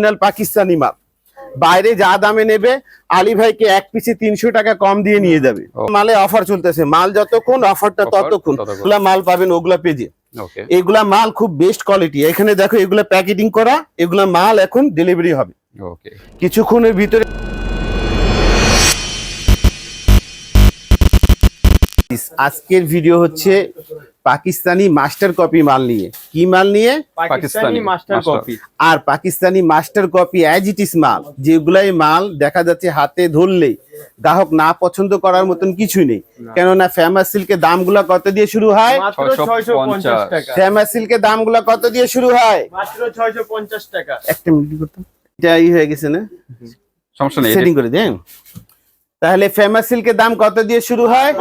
Original Pakistani মাল। বাইরে যা দামে নেবে আলী ভাইকে এক পিসে তিনশো টাকা কম দিয়ে নিয়ে যাবে। মালে অফার চলতেছে। মাল যতক্ষণ অফারটা ততক্ষণ। ততক্ষণ। ওগুলা মাল পাবেন ওগুলা পেজে এগুলা মাল খুব বেস্ট কোয়ালিটি এখানে দেখো এগুলা প্যাকেটিং করা এগুলা মাল এখন ডেলিভারি হবে। কিছুক্ষণের ভিতরে আজকের ভিডিও হচ্ছে পাকিস্তানি মাস্টার কপি মাল নিয়ে। কি মাল নিয়ে? Pakistani master copy. R Pakistani master copy as it is মাল যেগুলাই মাল দেখা যাচ্ছে হাতে ধরলেই। গ্রাহক না পছন্দ করার মতন কিছুই নেই। কেননা ফেমাস সিল্কের দামগুলা কত দিয়ে শুরু হয়? মাত্র 650 650 টাকা। ফেমাস সিল্কের দামগুলা কত দিয়ে শুরু হয়? মাত্র 650 টাকা। একটা মিনিট করতাম এটা ই হয়ে গেছে না? সমস্যা নেই সেটিং করে দেন তাহলে ফেমাস সিল্কের দাম কত দিয়ে শুরু হয়?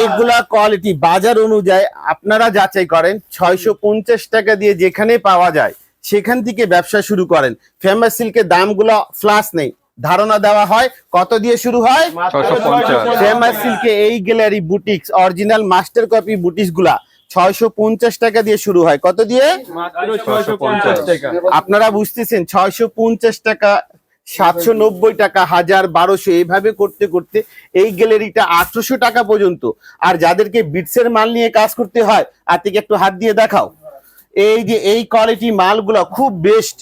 এইগুলা কোয়ালিটি বাজার অনুযায়ী আপনারা যাচাই করেন ছয়শো পঞ্চাশ টাকা দিয়ে যেখানে পাওয়া যায় সেখান থেকে ব্যবসা শুরু করেন। ফেমাস সিল্কের দামগুলো ফ্লাস নেই। ধারণা দেওয়া হয় কত দিয়ে শুরু হয়? মাত্র 650 ফেমাস সিল্কে এই gallery boutiques original master copy বুটিক্সগুলা ছয়শো পঞ্চাশ টাকা দিয়ে শুরু হয়। কত দিয়ে? মাত্র 650 টাকা আপনারা বুঝতেছেন ছয়শো পঞ্চাশ টাকা সাতশো নব্বই টাকা, হাজার বারোশো, এইভাবে করতে করতে এই গ্যালারিটা আটশোশো টাকা পর্যন্ত। আর যাদেরকে বিটসের মাল নিয়ে কাজ করতে হয় আর থেকে একটু হাত দিয়ে দেখাও। এই যে এই কোয়ালিটি মালগুলো খুব বেস্ট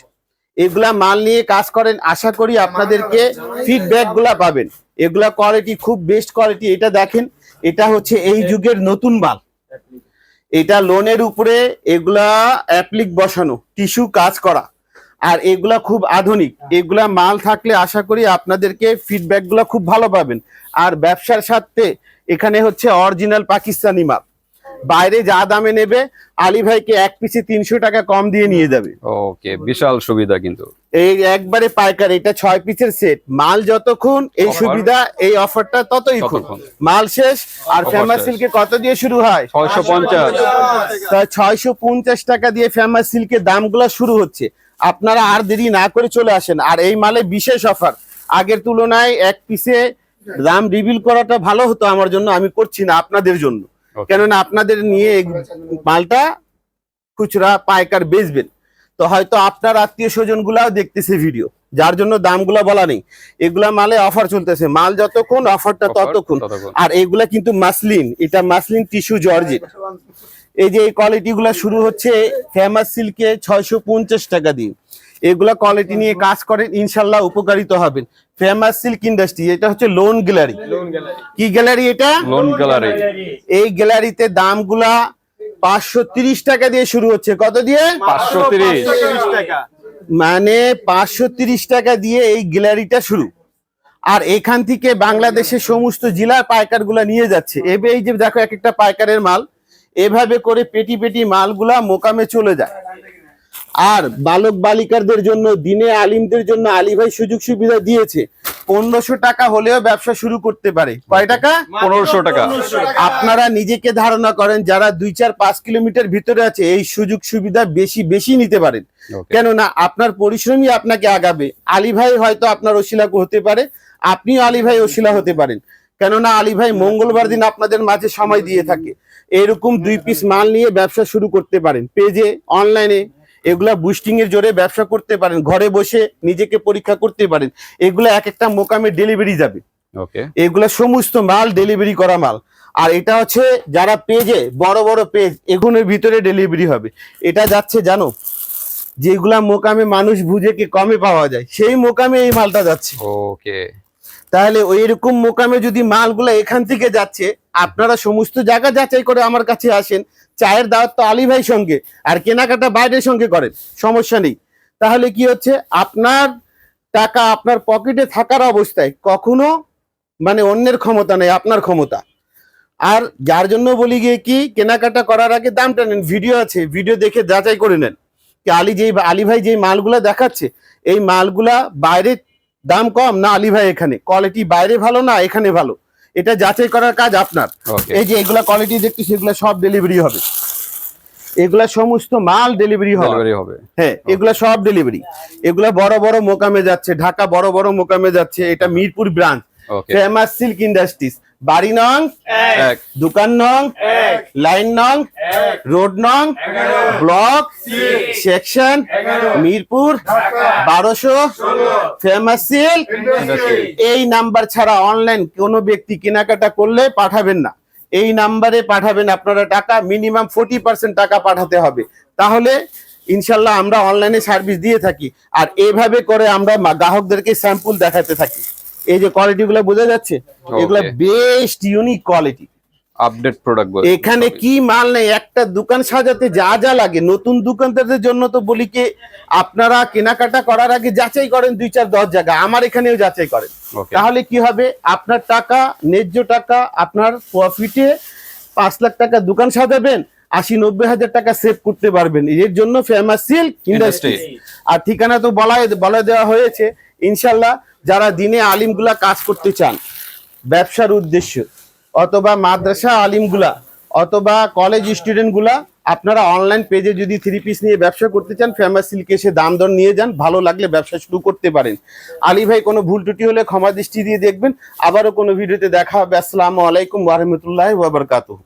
এগুলা মাল নিয়ে কাজ করেন, আশা করি আপনাদেরকে ফিডব্যাকগুলা পাবেন। এগুলা কোয়ালিটি খুব বেস্ট কোয়ালিটি এটা দেখেন, এটা হচ্ছে এই যুগের নতুন মাল। এটা লোনের উপরে এগুলা অ্যাপ্লিক বসানো টিস্যু কাজ করা। আর এগুলা খুব আধুনিক। এগুলা মাল থাকলে আশা করি আপনাদেরকে ফিডব্যাকগুলা খুব ভালো পাবেন। আর ব্যবসার সাথে এখানে হচ্ছে অরিজিনাল পাকিস্তানি মাল। বাইরে যা দামে নেবে আলী ভাইকে এক পিসে তিনশো টাকা কম দিয়ে নিয়ে যাবে। ওকে বিশাল সুবিধা কিন্তু। এই একবারে পাইকার এটা ছয় পিসের সেট মাল যতক্ষণ এই সুবিধা এই অফারটা ততই মাল শেষ। আর ফেমাস সিল্কে কত দিয়ে শুরু হয়? ছয়শো পঞ্চাশ। ছয়শো পঞ্চাশ টাকা দিয়ে ফেমাস সিল্কের দামগুলো শুরু হচ্ছে। আপনারা আর দেরি না করে চলে আসেন। আর এই মালে বিশেষ অফার। আগের তুলনায় এক পিসে দাম রিভিল করাটা ভালো হতো আমার জন্য আমি করছি না আপনাদের জন্য। কেননা আপনাদের নিয়ে মালটা খুচরা পাইকার বেচবেন। তো হয়তো আপনার আত্মীয় স্বজন গুলাও দেখতেছে ভিডিও যার জন্য দামগুলা বলা নেই। এগুলা মালে অফার চলতেছে। মাল যতক্ষণ অফারটা ততক্ষণ। আর এগুলা কিন্তু মাসলিন এটা মাসলিন টিস্যু জর্জেট এই যে এই কোয়ালিটি গুলা শুরু হচ্ছে ফেমাস সিল্কে ছয়শো পঞ্চাশ টাকা দিয়ে। এগুলা কোয়ালিটি নিয়ে কাজ করেন ইনশাল্লাহ উপকারিত হবেন। ফেমাস সিল্ক ইন্ডাস্ট্রি এটা হচ্ছে লোন গ্যালারি কি গ্যালারি এটা? লোন গ্যালারি এই গ্যালারিতে দামগুলা পাঁচশো তিরিশ টাকা দিয়ে শুরু হচ্ছে। কত দিয়ে? 530 530 টাকা। মানে পাঁচশো তিরিশ টাকা দিয়ে এই গ্যালারিটা শুরু। আর এখান থেকে বাংলাদেশের সমস্ত জেলার পাইকারগুলা নিয়ে যাচ্ছে। এবে এই যে দেখো এক একটা পাইকারের মাল। এভাবে করে পেটি পেটি মালগুলা মোকামে চলে যায়। আর বালক বালিকাদের জন্য দিনে আলিমদের জন্য আলী ভাই সুযোগ সুবিধা দিয়েছে। পনেরোশো টাকা হলেও ব্যবসা শুরু করতে পারে। কয় টাকা? পনেরোশো টাকা। আপনারা নিজেকে ধারণা করেন যারা দুই চার পাঁচ কিলোমিটার ভিতরে আছে এই সুযোগ সুবিধা বেশি বেশি নিতে পারেন. কেননা আপনার পরিশ্রমই আপনাকে আগাবে। আলী ভাই হয়তো আপনার ওসিলা হতে পারে আপনিও আলী ভাই হতে পারেন। কেননা আলী ভাই মঙ্গলবার দিন আপনাদের মাঝে সময় দিয়ে থাকে। এরকম দুই পিস মাল নিয়ে ব্যবসা শুরু করতে পারেন। পেজে অনলাইনে এগুলা বুস্টিং এর জোরে ব্যবসা করতে পারেন। ঘরে বসে নিজেকে পরীক্ষা করতে পারেন। এগুলা এক একটা মোকামে ডেলিভারি যাবে। ওকে। এগুলা সমস্ত মাল ডেলিভারি করা মাল। আর এটা হচ্ছে যারা পেজে বড় বড় পেজ এগুলোর ভিতরে ডেলিভারি হবে। এটা যাচ্ছে জানো যেগুলা মোকামে মানুষ বুঝে কি কমে পাওয়া যায় সেই মোকামে এই মালটা যাচ্ছে। ওকে। তাহলে ওই রকম মোকামে যদি মালগুলা এখান থেকে যাচ্ছে আপনারা সমস্ত জায়গা যাচাই করে আমার কাছে আসেন। চায়ের দাওয়াত তো আলী ভাই সঙ্গে, আর কেনাকাটা বাইরের সঙ্গে করেন, সমস্যা নেই। তাহলে কি হচ্ছে? আপনার টাকা আপনার পকেটে থাকার অবস্থায় কখনো মানে অন্যের ক্ষমতা নেই, আপনার ক্ষমতা। আর যার জন্য বলি গিয়ে কি, কেনাকাটা করার আগে দামটা নেন, ভিডিও আছে, ভিডিও দেখে যাচাই করে নেন। কি আলী যেই আলী ভাই যেই মালগুলা দেখাচ্ছে, এই মালগুলা বাইরে দাম কম না আলী ভাই এখানে? কোয়ালিটি বাইরে ভালো না এখানে ভালো? এটা যাচাই করার কাজ আপনার। এই যে এগুলা কোয়ালিটি দেখছি সেগুলো সব ডেলিভারি হবে। এগুলা সমস্ত মাল ডেলিভারি হবে। হ্যাঁ এগুলা সব ডেলিভারি এগুলা বড় বড় মোকামে যাচ্ছে ঢাকা বড় বড় মোকামে যাচ্ছে এটা Mirpur branch famous silk industries বাড়ি নং এক। দোকান নং এক। লাইন নং এক। রোড নং ব্লক সেকশন মিরপুর বারোশো ফেমাস সিল্ক এই নাম্বার ছাড়া অনলাইন কোনো ব্যক্তি কেনাকাটা করলে পাঠাবেন না। এই নাম্বারে পাঠাবেন আপনারা টাকা মিনিমাম ফোর্টি পার্সেন্ট টাকা পাঠাতে হবে। তাহলে ইনশাল্লাহ আমরা অনলাইনে সার্ভিস দিয়ে থাকি। আর এইভাবে করে আমরা গ্রাহকদেরকে স্যাম্পল দেখাতে থাকি। এই যে কোয়ালিটি গুলো বোঝা যাচ্ছে এগুলো best unique quality update product এখানে কি মাল নেই? একটা দোকান সাজাতে যা যা লাগে। নতুন দোকানদারদের জন্য তো বলি কি আপনারা কেনাকাটা করার আগে যাচাই করেন দুই চার দশ জায়গা। আমার এখানেও যাচাই করেন। তাহলে কি হবে? আপনার টাকা ন্যায্য টাকা আপনার প্রফিটে পাঁচ লাখ টাকা দোকান সাজাবেন আশি নব্বই হাজার টাকা সেভ করতে পারবেন। এর জন্য ফেমাস সিল্ক ইন্ডাস্ট্রি আর ঠিকানা তো বলা বলে দেওয়া হয়েছে। ইনশাল্লাহ যারা দিনে আলিমগুলা কাজ করতে চান, ব্যবসার উদ্দেশ্য, অথবা মাদ্রাসা আলিমগুলা, অথবা কলেজ স্টুডেন্টগুলা আপনারা অনলাইন পেজে যদি থ্রি পিস নিয়ে ব্যবসা করতে চান ফেমাস সিল্কে এসে দাম দর নিয়ে যান, ভালো লাগলে ব্যবসা শুরু করতে পারেন। আলী ভাই, কোনো ভুল ত্রুটি হলে ক্ষমা দৃষ্টি দিয়ে দেখবেন। আবারও কোনো ভিডিওতে দেখা হবে। আসসালামু আলাইকুম ওয়া রাহমাতুল্লাহি ওয়া বারাকাতুহু।